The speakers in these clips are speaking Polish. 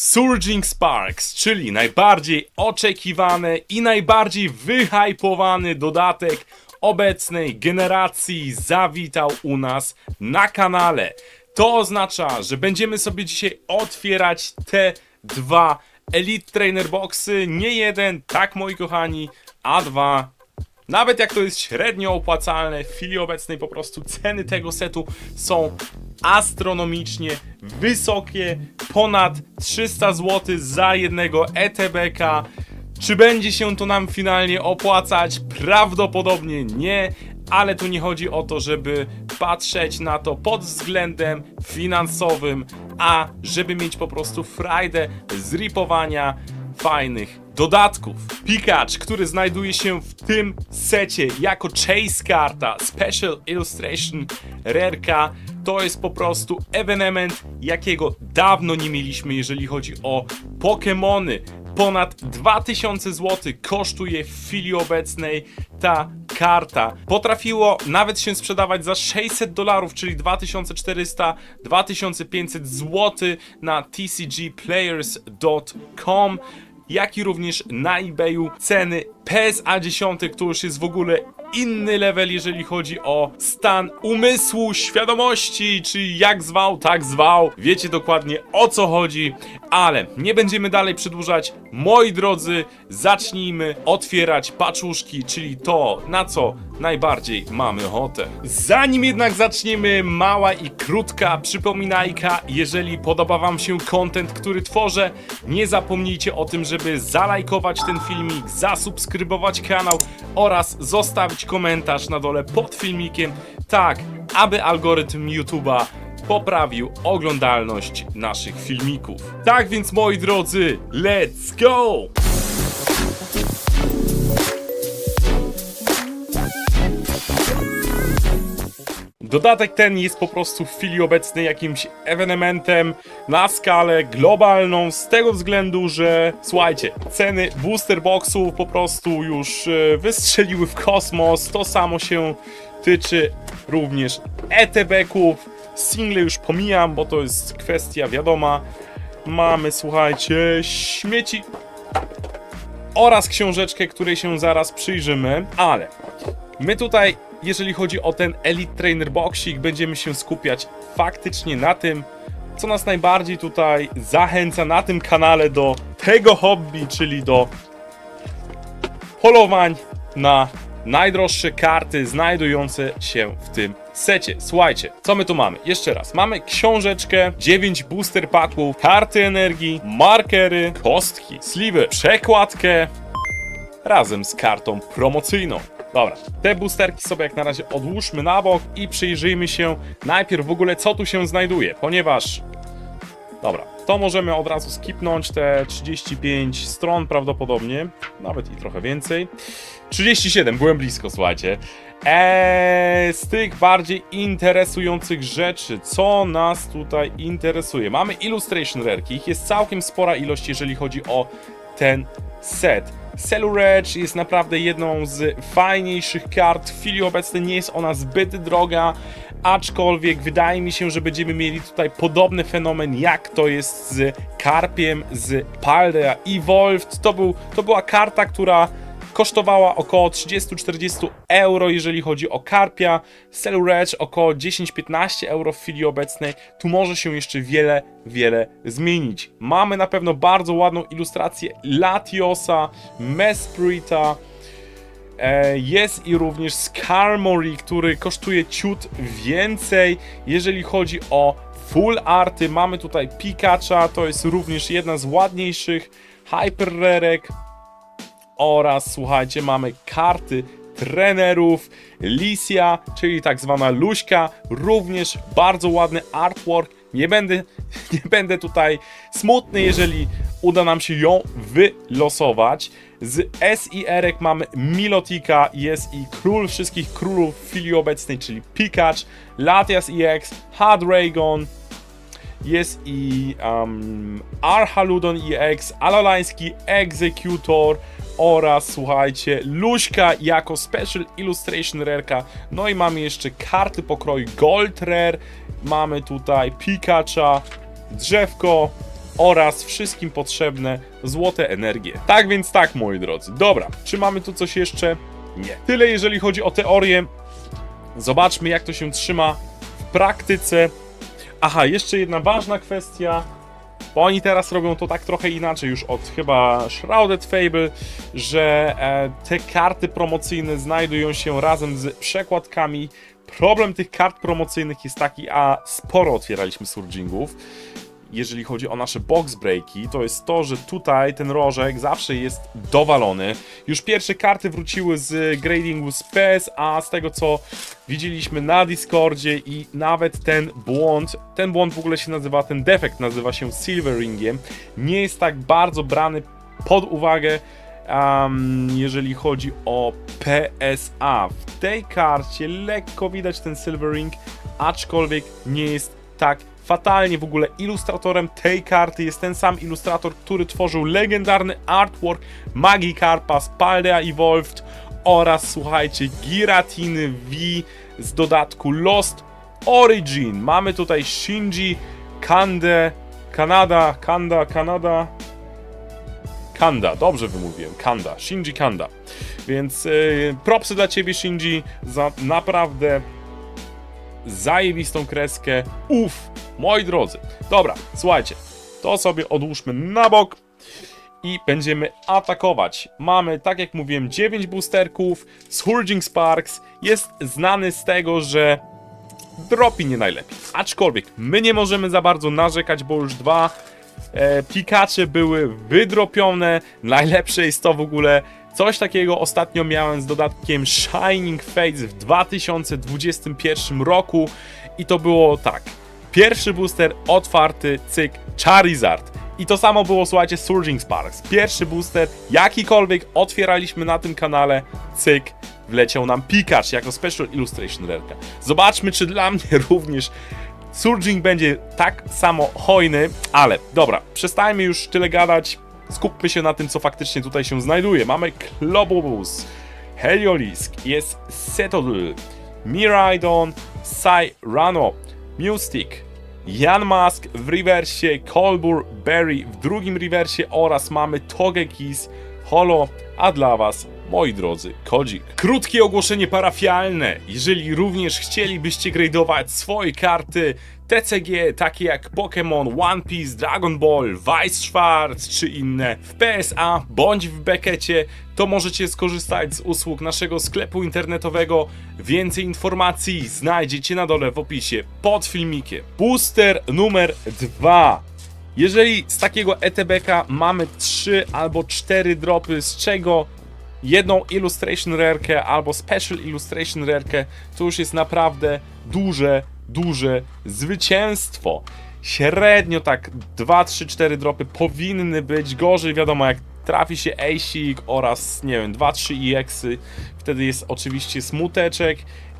Surging Sparks, czyli najbardziej oczekiwany i najbardziej wyhypowany dodatek obecnej generacji zawitał u nas na kanale. To oznacza, że będziemy sobie dzisiaj otwierać te dwa Elite Trainer Boxy, nie jeden, tak moi kochani, a dwa nawet jak to jest średnio opłacalne, w chwili obecnej po prostu ceny tego setu są astronomicznie wysokie, ponad 300 zł za jednego ETB-ka. Czy będzie się to nam finalnie opłacać? Prawdopodobnie nie, ale tu nie chodzi o to, żeby patrzeć na to pod względem finansowym, a żeby mieć po prostu frajdę z ripowania fajnych dodatków. Pikacz, który znajduje się w tym secie jako chase karta Special Illustration Rareka, to jest po prostu ewenement, jakiego dawno nie mieliśmy, jeżeli chodzi o Pokémony. Ponad 2000 zł kosztuje w chwili obecnej ta karta. Potrafiło nawet się sprzedawać za 600 dolarów, czyli 2400-2500 zł na tcgplayers.com jak i również na eBayu ceny PSA 10 to już jest w ogóle inny level, jeżeli chodzi o stan umysłu, świadomości, czy jak zwał, tak zwał. Wiecie dokładnie o co chodzi, ale nie będziemy dalej przedłużać. Moi drodzy, zacznijmy otwierać paczuszki, czyli to, na co najbardziej mamy ochotę. Zanim jednak zaczniemy, mała i krótka przypominajka, jeżeli podoba wam się content, który tworzę, nie zapomnijcie o tym, żeby zalajkować ten filmik, zasubskrybować kanał oraz zostawić komentarz na dole pod filmikiem, tak aby algorytm YouTube'a poprawił oglądalność naszych filmików. Tak więc moi drodzy, let's go! Dodatek ten jest po prostu w chwili obecnej jakimś ewenementem na skalę globalną, z tego względu, że słuchajcie, ceny booster boxów po prostu już e, wystrzeliły w kosmos. To samo się tyczy również ETB-ków. Single już pomijam, bo to jest kwestia wiadoma. Mamy, słuchajcie, śmieci oraz książeczkę, której się zaraz przyjrzymy, ale my tutaj, jeżeli chodzi o ten Elite Trainer Boxik, będziemy się skupiać faktycznie na tym, co nas najbardziej tutaj zachęca na tym kanale do tego hobby, czyli do polowań na najdroższe karty znajdujące się w tym secie. Słuchajcie, co my tu mamy? Jeszcze raz. Mamy książeczkę, 9 booster packów, karty energii, markery, kostki, sliwy, przekładkę razem z kartą promocyjną. Dobra, te boosterki sobie jak na razie odłóżmy na bok i przyjrzyjmy się najpierw w ogóle co tu się znajduje, ponieważ Dobra, to możemy od razu skipnąć te 35 stron prawdopodobnie, nawet i trochę więcej. 37, byłem blisko, słuchajcie. Eee, z tych bardziej interesujących rzeczy, co nas tutaj interesuje? Mamy Illustration Rareki, ich jest całkiem spora ilość, jeżeli chodzi o ten set. Celluretch jest naprawdę jedną z fajniejszych kart. W chwili obecnej nie jest ona zbyt droga, aczkolwiek wydaje mi się, że będziemy mieli tutaj podobny fenomen, jak to jest z Karpiem z Paldea Evolved. To, był, to była karta, która kosztowała około 30-40 euro, jeżeli chodzi o Karpia. Celluretch około 10-15 euro w chwili obecnej. Tu może się jeszcze wiele, wiele zmienić. Mamy na pewno bardzo ładną ilustrację Latiosa, Mesprita, E, Jest i również Skarmory, który kosztuje ciut więcej. Jeżeli chodzi o full arty, mamy tutaj Pikacha, to jest również jedna z ładniejszych Hyper Rarek. Oraz słuchajcie, mamy karty trenerów, Licia, czyli tak zwana Luśka, również bardzo ładny artwork. Nie będę, nie będę tutaj smutny, jeżeli uda nam się ją wylosować. Z SIR-ek mamy Milotika, jest i król wszystkich królów w chwili obecnej, czyli Pikachu, Latias EX, Hadragon, jest i um, Arhaludon EX, Alalański Executor oraz słuchajcie, Luśka jako Special Illustration Rareka. No i mamy jeszcze karty pokroju Gold Rare. Mamy tutaj Pikacha, drzewko oraz wszystkim potrzebne złote energie. Tak więc tak, moi drodzy. Dobra, czy mamy tu coś jeszcze? Nie. Tyle jeżeli chodzi o teorię. Zobaczmy, jak to się trzyma w praktyce. Aha, jeszcze jedna ważna kwestia. Bo oni teraz robią to tak trochę inaczej już od chyba Shrouded Fable, że e, te karty promocyjne znajdują się razem z przekładkami. Problem tych kart promocyjnych jest taki, a sporo otwieraliśmy surgingów. Jeżeli chodzi o nasze box breaki, to jest to, że tutaj ten rożek zawsze jest dowalony. Już pierwsze karty wróciły z gradingu z PSA, z tego co widzieliśmy na Discordzie i nawet ten błąd, ten błąd w ogóle się nazywa, ten defekt nazywa się Silveringiem, nie jest tak bardzo brany pod uwagę, um, jeżeli chodzi o PSA. W tej karcie lekko widać ten Silvering, aczkolwiek nie jest tak fatalnie. W ogóle ilustratorem tej karty jest ten sam ilustrator, który tworzył legendarny artwork Magikarpa, Spaldea Evolved oraz słuchajcie, Giratiny V z dodatku Lost Origin. Mamy tutaj Shinji Kande, Kanada, Kanda, Kanada, Kanda, dobrze wymówiłem, Kanda, Shinji Kanda. Więc yy, propsy dla ciebie Shinji za naprawdę zajebistą kreskę. Uff, moi drodzy. Dobra, słuchajcie, to sobie odłóżmy na bok i będziemy atakować. Mamy, tak jak mówiłem, 9 boosterków. Surging Sparks jest znany z tego, że dropi nie najlepiej. Aczkolwiek my nie możemy za bardzo narzekać, bo już dwa e, Pikacze były wydropione. Najlepsze jest to w ogóle. Coś takiego ostatnio miałem z dodatkiem Shining Fates w 2021 roku i to było tak. Pierwszy booster otwarty, cyk, Charizard. I to samo było, słuchajcie, Surging Sparks. Pierwszy booster, jakikolwiek otwieraliśmy na tym kanale, cyk, wleciał nam Pikachu jako Special Illustration Rareka. Zobaczmy, czy dla mnie również Surging będzie tak samo hojny, ale dobra, przestajmy już tyle gadać, skupmy się na tym, co faktycznie tutaj się znajduje. Mamy Klobobus, Heliolisk, jest Setodl, Miraidon, Cyrano, Mystic, Janmask w rewersie, Colbur, Berry w drugim rewersie oraz mamy Togekiss, Holo, a dla Was, moi drodzy, Kodzik. Krótkie ogłoszenie parafialne. Jeżeli również chcielibyście gradeować swoje karty TCG, takie jak Pokémon, One Piece, Dragon Ball, Vice Schwarz czy inne w PSA bądź w Bekecie, to możecie skorzystać z usług naszego sklepu internetowego. Więcej informacji znajdziecie na dole w opisie pod filmikiem. Booster numer 2. Jeżeli z takiego ETB-ka mamy 3 albo 4 dropy, z czego jedną Illustration Rarkę albo Special Illustration Rarkę, to już jest naprawdę duże, duże zwycięstwo. Średnio tak 2, 3, 4 dropy powinny być, gorzej wiadomo jak trafi się ASIC oraz nie wiem 2, 3 EXy, wtedy jest oczywiście smuteczek,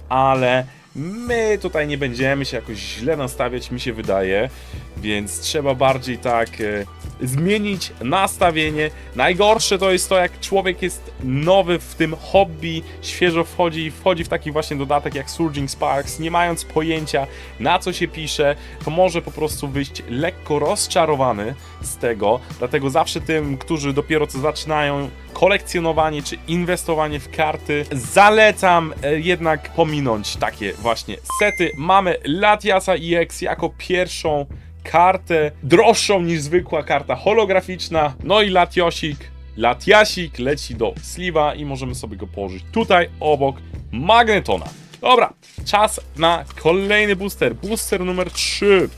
ale my tutaj nie będziemy się jakoś źle nastawiać, mi się wydaje, więc trzeba bardziej tak e, zmienić nastawienie. Najgorsze to jest to, jak człowiek jest nowy w tym hobby, świeżo wchodzi i wchodzi w taki właśnie dodatek jak Surging Sparks, nie mając pojęcia na co się pisze, to może po prostu wyjść lekko rozczarowany z tego, dlatego zawsze tym, którzy dopiero co zaczynają kolekcjonowanie czy inwestowanie w karty, zalecam e, jednak pominąć takie właśnie sety. Mamy Latiasa EX jako pierwszą kartę, droższą niż zwykła karta holograficzna, no i Latiosik, Latiasik leci do Sliwa i możemy sobie go położyć tutaj obok Magnetona. Dobra, czas na kolejny booster, booster numer 3.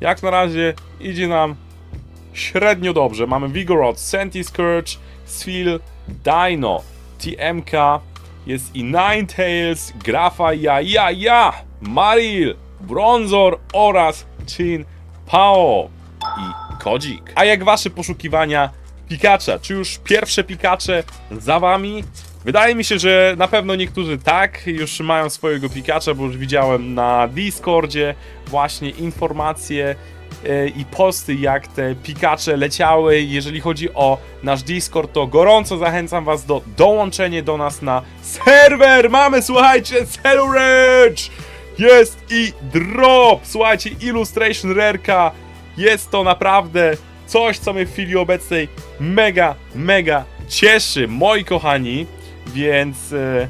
Jak na razie idzie nam średnio dobrze. Mamy Vigoroth, Senti Scourge, Sfil, Dino, TMK, jest i Ninetales, Grafa, ja, ja, ja, Maril, Bronzor oraz Chin Pao i Kodzik. A jak wasze poszukiwania Pikacza? Czy już pierwsze Pikacze za wami? Wydaje mi się, że na pewno niektórzy tak, już mają swojego Pikacza, bo już widziałem na Discordzie właśnie informacje e, i posty, jak te Pikacze leciały. Jeżeli chodzi o nasz Discord, to gorąco zachęcam Was do dołączenia do nas na serwer. Mamy, słuchajcie, Celurage! Jest i drop! Słuchajcie, Illustration Rareka. Jest to naprawdę coś, co mnie w chwili obecnej mega, mega cieszy, moi kochani, więc e,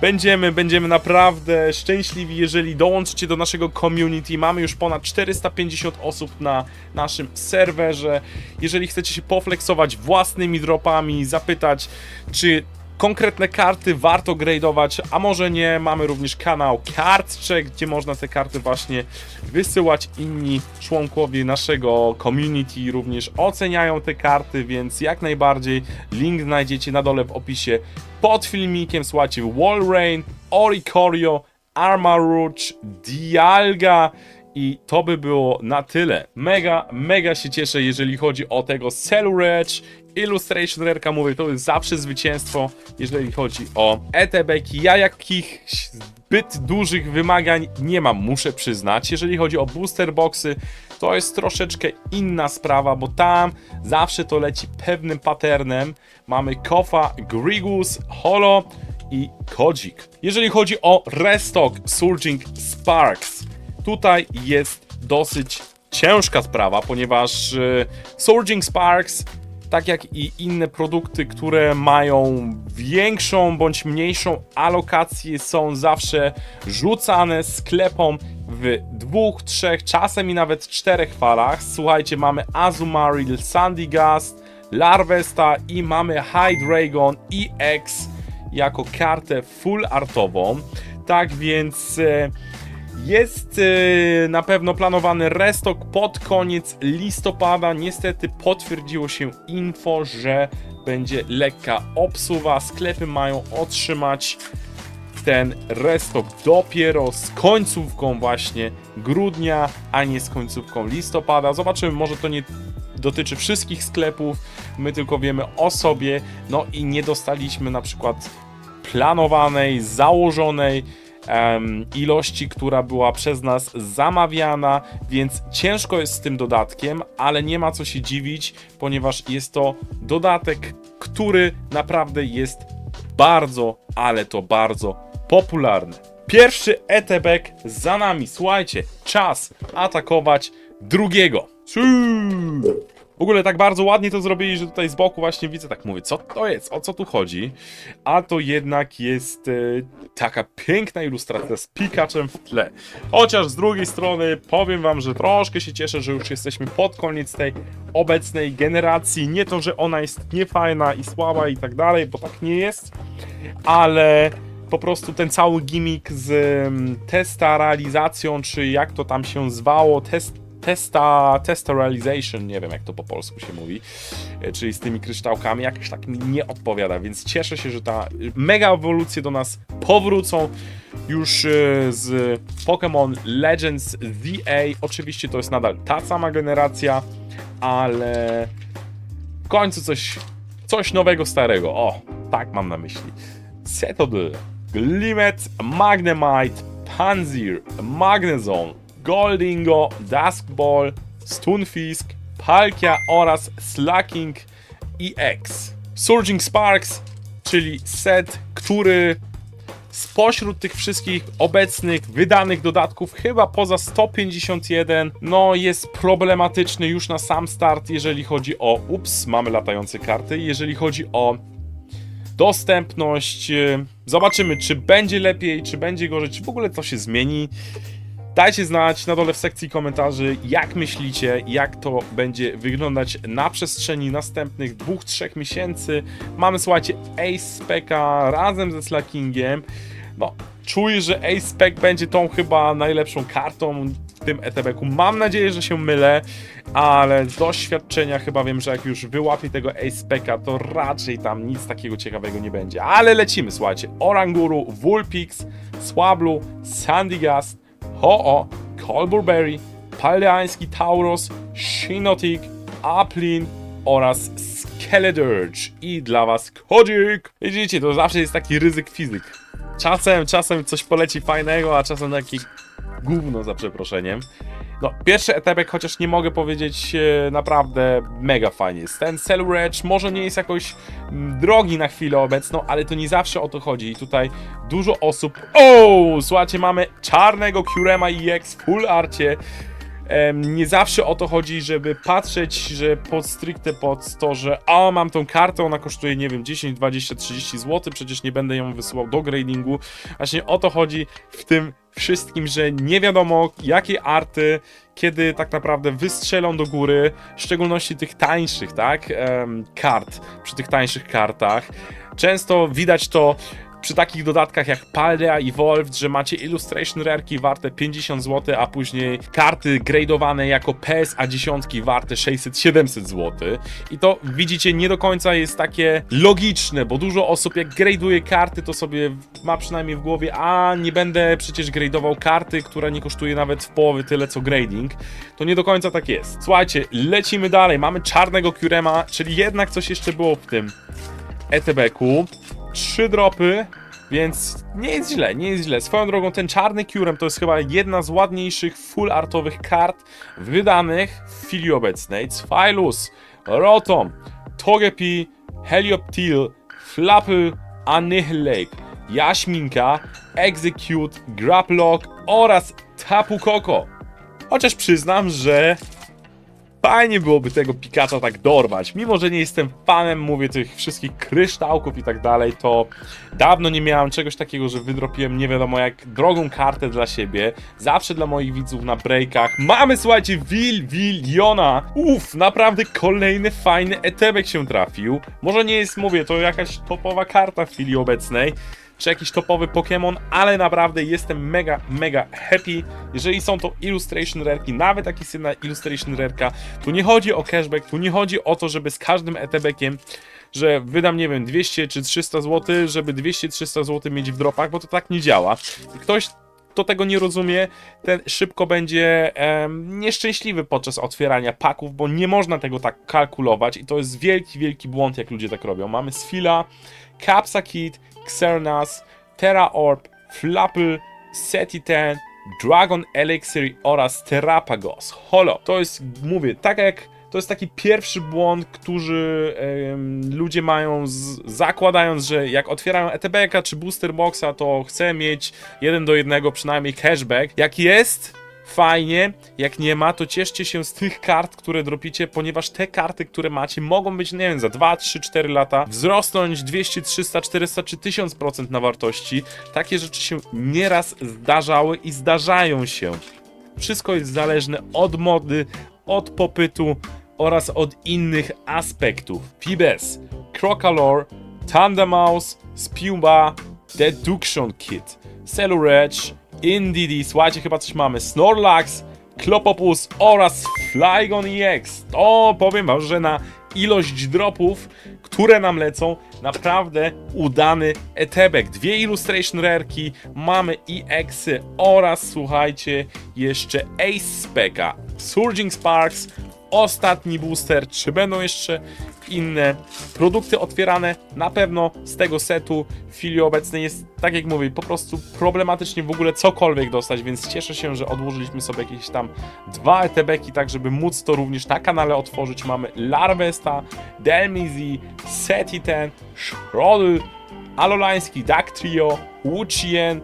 będziemy, będziemy naprawdę szczęśliwi, jeżeli dołączycie do naszego community. Mamy już ponad 450 osób na naszym serwerze. Jeżeli chcecie się poflexować własnymi dropami, zapytać, czy konkretne karty warto gradeować, a może nie, mamy również kanał Kartcheck, gdzie można te karty właśnie wysyłać. Inni członkowie naszego community również oceniają te karty, więc jak najbardziej link znajdziecie na dole w opisie pod filmikiem. Słuchajcie, Walrein, Oricorio, Armarouge, Dialga i to by było na tyle. Mega, mega się cieszę, jeżeli chodzi o tego Cellurage. Illustration Rareka, mówię, to jest zawsze zwycięstwo, jeżeli chodzi o ETB-ki. Ja jakich zbyt dużych wymagań nie mam, muszę przyznać. Jeżeli chodzi o booster boxy, to jest troszeczkę inna sprawa, bo tam zawsze to leci pewnym patternem. Mamy Kofa, Grigus, Holo i Kodzik. Jeżeli chodzi o Restock Surging Sparks, tutaj jest dosyć ciężka sprawa, ponieważ y, Surging Sparks, tak jak i inne produkty, które mają większą bądź mniejszą alokację, są zawsze rzucane sklepom w dwóch, trzech, czasem i nawet czterech falach. Słuchajcie, mamy Azumaril, Sandygast, Larvesta i mamy Hydreigon EX jako kartę full artową. Tak więc e, jest e, na pewno planowany restock pod koniec listopada. Niestety potwierdziło się info, że będzie lekka obsuwa. Sklepy mają otrzymać ten restock dopiero z końcówką właśnie grudnia, a nie z końcówką listopada. Zobaczymy, może to nie dotyczy wszystkich sklepów, my tylko wiemy o sobie, no i nie dostaliśmy na przykład planowanej, założonej ilości, która była przez nas zamawiana, więc ciężko jest z tym dodatkiem, ale nie ma co się dziwić, ponieważ jest to dodatek, który naprawdę jest bardzo, ale to bardzo popularny. Pierwszy etebek za nami. Słuchajcie, czas atakować drugiego. Siu! W ogóle tak bardzo ładnie to zrobili, że tutaj z boku właśnie widzę, tak mówię, co to jest, o co tu chodzi? A to jednak jest e, taka piękna ilustracja z Pikaczem w tle. Chociaż z drugiej strony powiem wam, że troszkę się cieszę, że już jesteśmy pod koniec tej obecnej generacji. Nie to, że ona jest niefajna i słaba i tak dalej, bo tak nie jest, ale po prostu ten cały gimmick z mm, testa realizacją, czy jak to tam się zwało, test testa, testa realization, nie wiem jak to po polsku się mówi, e, czyli z tymi kryształkami, jakoś tak nie odpowiada, więc cieszę się, że ta mega ewolucje do nas powrócą już e, z Pokémon Legends VA. Oczywiście to jest nadal ta sama generacja, ale w końcu coś, coś nowego, starego. O, tak mam na myśli. Cetadel, Glimet, Magnemite, Panzir, Magnezone, Goldingo, Duskball, Stunfisk, Palkia oraz Slacking EX. Surging Sparks, czyli set, który spośród tych wszystkich obecnych, wydanych dodatków, chyba poza 151, no jest problematyczny już na sam start, jeżeli chodzi o, ups, mamy latające karty, jeżeli chodzi o dostępność. e, Zobaczymy, czy będzie lepiej, czy będzie gorzej, czy w ogóle to się zmieni. Dajcie znać na dole w sekcji komentarzy, jak myślicie, jak to będzie wyglądać na przestrzeni następnych dwóch, trzech miesięcy. Mamy, słuchajcie, Ace Spec'a razem ze Slackingiem. No, czuję, że Ace Spec będzie tą chyba najlepszą kartą w tym ETB-ku. Mam nadzieję, że się mylę, ale z doświadczenia chyba wiem, że jak już wyłapię tego Ace Spec'a, to raczej tam nic takiego ciekawego nie będzie. Ale lecimy, słuchajcie. Oranguru, Vulpix, Swablu, Sandygast, Ho-Oh, Colburberry, Paldeański Tauros, Shinotic, Aplin oraz Skeledurge. I dla was kodzik! Widzicie, to zawsze jest taki ryzyk fizyk. Czasem, czasem coś poleci fajnego, a czasem taki gówno za przeproszeniem. No, pierwszy etapek, chociaż nie mogę powiedzieć e, naprawdę mega fajnie jest. Ten Cellurage może nie jest jakoś mm, drogi na chwilę obecną, ale to nie zawsze o to chodzi. I tutaj dużo osób... O, słuchajcie, mamy czarnego Curema EX w full arcie. Nie zawsze o to chodzi, żeby patrzeć, że pod stricte pod to, że o, mam tą kartę, ona kosztuje, nie wiem, 10, 20, 30 zł, przecież nie będę ją wysyłał do gradingu. Właśnie o to chodzi w tym wszystkim, że nie wiadomo jakie arty, kiedy tak naprawdę wystrzelą do góry, w szczególności tych tańszych, tak, kart, przy tych tańszych kartach. Często widać to przy takich dodatkach jak Paldea i Evolved, że macie Illustration Rareki warte 50 zł, a później karty gradowane jako PSA 10 warte 600-700 zł. I to widzicie nie do końca jest takie logiczne, bo dużo osób jak graduje karty, to sobie ma przynajmniej w głowie, a nie będę przecież gradował karty, która nie kosztuje nawet w połowie tyle co grading. To nie do końca tak jest. Słuchajcie, lecimy dalej. Mamy czarnego Kurema, czyli jednak coś jeszcze było w tym ETB-ku. Trzy dropy, więc nie jest źle, nie jest źle. Swoją drogą, ten czarny Curem to jest chyba jedna z ładniejszych full artowych kart wydanych w chwili obecnej. Cfilus, Rotom, Togepi, Helioptil, Flapple, Annihilate, Jaśminka, Execute, Graplock oraz Tapu Koko. Chociaż przyznam, że Fajnie byłoby tego Pikacha tak dorwać. Mimo, że nie jestem fanem, mówię, tych wszystkich kryształków i tak dalej, to dawno nie miałem czegoś takiego, że wydropiłem nie wiadomo jak drogą kartę dla siebie. Zawsze dla moich widzów na breakach. Mamy, słuchajcie, Wil Wiliona. Uff, naprawdę kolejny fajny etebek się trafił. Może nie jest, mówię, to jakaś topowa karta w chwili obecnej czy jakiś topowy Pokémon, ale naprawdę jestem mega, mega happy. Jeżeli są to Illustration Rareki, nawet jest jedna Illustration Rareka, tu nie chodzi o cashback, tu nie chodzi o to, żeby z każdym ETB-kiem, że wydam, nie wiem, 200 czy 300 zł, żeby 200-300 zł mieć w dropach, bo to tak nie działa. Ktoś kto tego nie rozumie, ten szybko będzie em, nieszczęśliwy podczas otwierania paków, bo nie można tego tak kalkulować i to jest wielki, wielki błąd, jak ludzie tak robią. Mamy Sfila, Capsa Kid, Xernas, Terra Orb, Flapple, Setitan, Dragon Elixir oraz Terrapagos. Holo, to jest, mówię, tak jak to jest taki pierwszy błąd, który ludzie mają, z, zakładając, że jak otwierają ETB-ka czy Booster Boxa, to chcę mieć jeden do jednego przynajmniej cashback. Jak jest, fajnie, jak nie ma, to cieszcie się z tych kart, które dropicie, ponieważ te karty, które macie, mogą być, nie wiem, za 2, 3, 4 lata wzrosnąć 200, 300, 400 czy 1000% na wartości. Takie rzeczy się nieraz zdarzały i zdarzają się. Wszystko jest zależne od mody, od popytu oraz od innych aspektów. Pibes, Crocalor, Tandemaus, Spuba, Deduction Kit, Cellurage, Indeedee, słuchajcie, chyba coś mamy, Snorlax, Klopopus oraz Flygon EX. To powiem wam, że na ilość dropów, które nam lecą, naprawdę udany etebek. Dwie Illustration Rareki, mamy EX-y oraz, słuchajcie, jeszcze Ace Spec'a, Surging Sparks, ostatni booster, czy będą jeszcze inne produkty otwierane, na pewno z tego setu w chwili obecnej jest, tak jak mówię, po prostu problematycznie w ogóle cokolwiek dostać, więc cieszę się, że odłożyliśmy sobie jakieś tam dwa ETB-ki, tak żeby móc to również na kanale otworzyć. Mamy Larvesta, Delmizi, Setiten, Schrodl, Alolański, Duck Trio, Wuchien,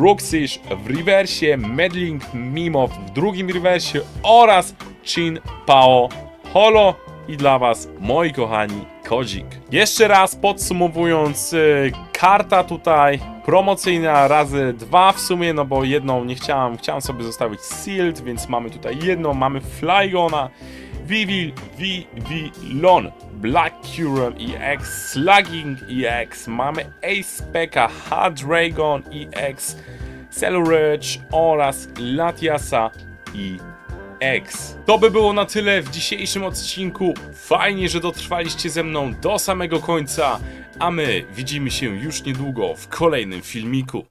Brooksish w rewersie, Medling Mimow w drugim rewersie oraz Chin Pao Holo i dla Was, moi kochani, Kodzik. Jeszcze raz podsumowując, y, karta tutaj promocyjna razy dwa w sumie, no bo jedną nie chciałem, chciałem sobie zostawić Sealed, więc mamy tutaj jedną, mamy Flygona, Vivil, Vivillon, Black Curem EX, Slugging EX, mamy Ace Pekka, Hadragon EX, Cellurage oraz Latiasa EX. To by było na tyle w dzisiejszym odcinku. Fajnie, że dotrwaliście ze mną do samego końca, a my widzimy się już niedługo w kolejnym filmiku.